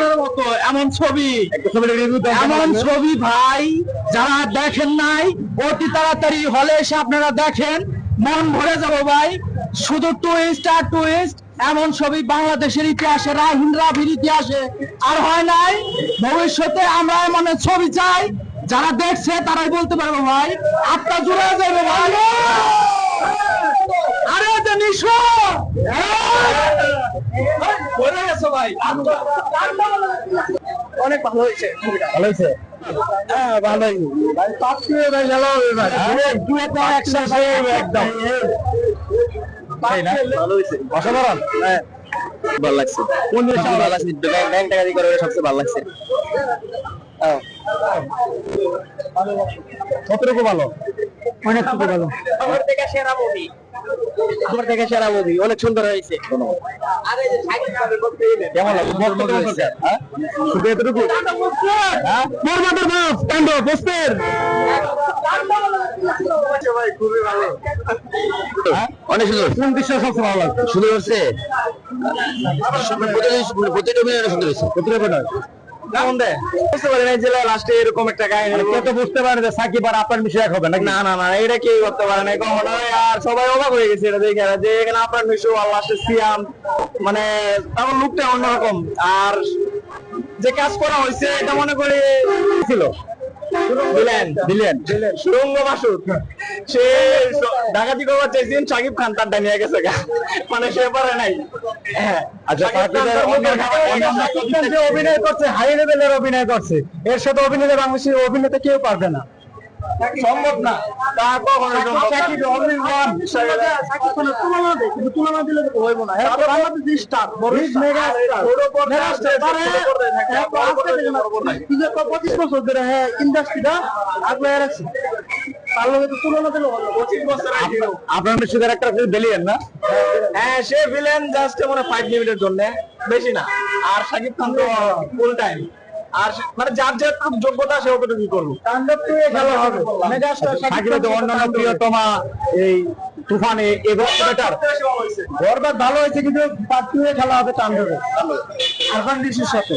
মনের মতো এমন ছবি এমন ছবি ভাই যারা দেখেন নাই অতি তাড়াতাড়ি হলে এসে আপনারা দেখেন। মন ভরে যাব ভাই। শুধু টুইস্ট আর টুইস্ট এমন ছবি বাংলাদেশের ইতিহাসে রাহিন রাভির ইতিহাসে আর হয় নাই। ভবিষ্যতে আমরা এমন ছবি চাই যারা দেখছে তারাই বলতে পারব ভাই। আত্মা জুড়ে যাবে ভাই আরে যে নিশো পড়ে গেছো ভাই। অনেক ভালো হয়েছে ভালো হয়েছে? হ্যাঁ ভালোই ভাই পাচ্ছি ভাই ভালো ভাই। দু একটা একসাথে একদম। ভালো হয়েছে। অসাধারণ। হ্যাঁ। ভালো লাগছে। কোন জিনিসটা ভালো লাগছে। ব্যাংক ব্যাংক টাকা করে সবচেয়ে ভালো লাগছে। কতটুকু ভালো? অনেক ভালো আমার থেকে সেরা মুভি আমার থেকে সেরা মুভি অনেক সুন্দর হয়েছে। কেমন? হ্যাঁ? শুধু এতটুকু? হ্যাঁ? বরবাদের কাণ্ড পোস্টের হ্যাঁ? অনেক সুন্দর। কোন দৃশ্য সবচেয়ে ভালো লাগছে? সুন্দর হচ্ছে। প্রতিটা- অভিনয় অনেক সুন্দর কেমন দেয় বুঝতে পারি না যে লাস্টে এরকম একটা কাহিনী কেউ তো বুঝতে পারে যে সাকিব আর আপনার মিশে এক হবে নাকি? না না না এটা কেউ করতে পারে না কখনো। আর সবাই অবাক হয়ে গেছে এটা দেখে। যে এখানে আপনার মিশু আর লাস্টে সিয়াম মানে লুকটা অন্যরকম। আর যে কাজ করা হয়েছে এটা মনে করি ছিল। দিলেন দিলেন সুরঙ্গ মাসুদ সে ডাকাতি করবার চাইছেন সাকিব খান গেছে মানে সে পারে নাই হ্যাঁ আচ্ছা অভিনয় করছে হাই লেভেলের অভিনয় করছে এর সাথে অভিনেতা বাংলাদেশের অভিনেতা কেউ পারবে না সম্ভব না? তা কখনো তুলনা দিলে হইব। Bangladesh mega star. 25 বছর ধরে হ্যাঁ, ইন্ডাস্ট্রিটা আগলায় রাখছে। তার লগে তো তুলনা দিলে হলো না। 25 বছরের hero। আপনার মিশু একটা দিলেন না? হ্যাঁ সে ভিলেন জাস্ট মানে ফাইভ মিনিটের জন্য। বেশি না। আর সাকিব খান তো ফুল টাইম আর মানে যার যেটুকু যোগ্যতা সে অতটুকুই করব। খেলা হবে। মেগা তো অন্যান্য প্রিয়তমা এই তুফানে এবার বেটার বরবাদ ভালো হয়েছে কিন্তু পার্ট টু খেলা হবে তাণ্ডবে। আরফান ডিসির সাথে।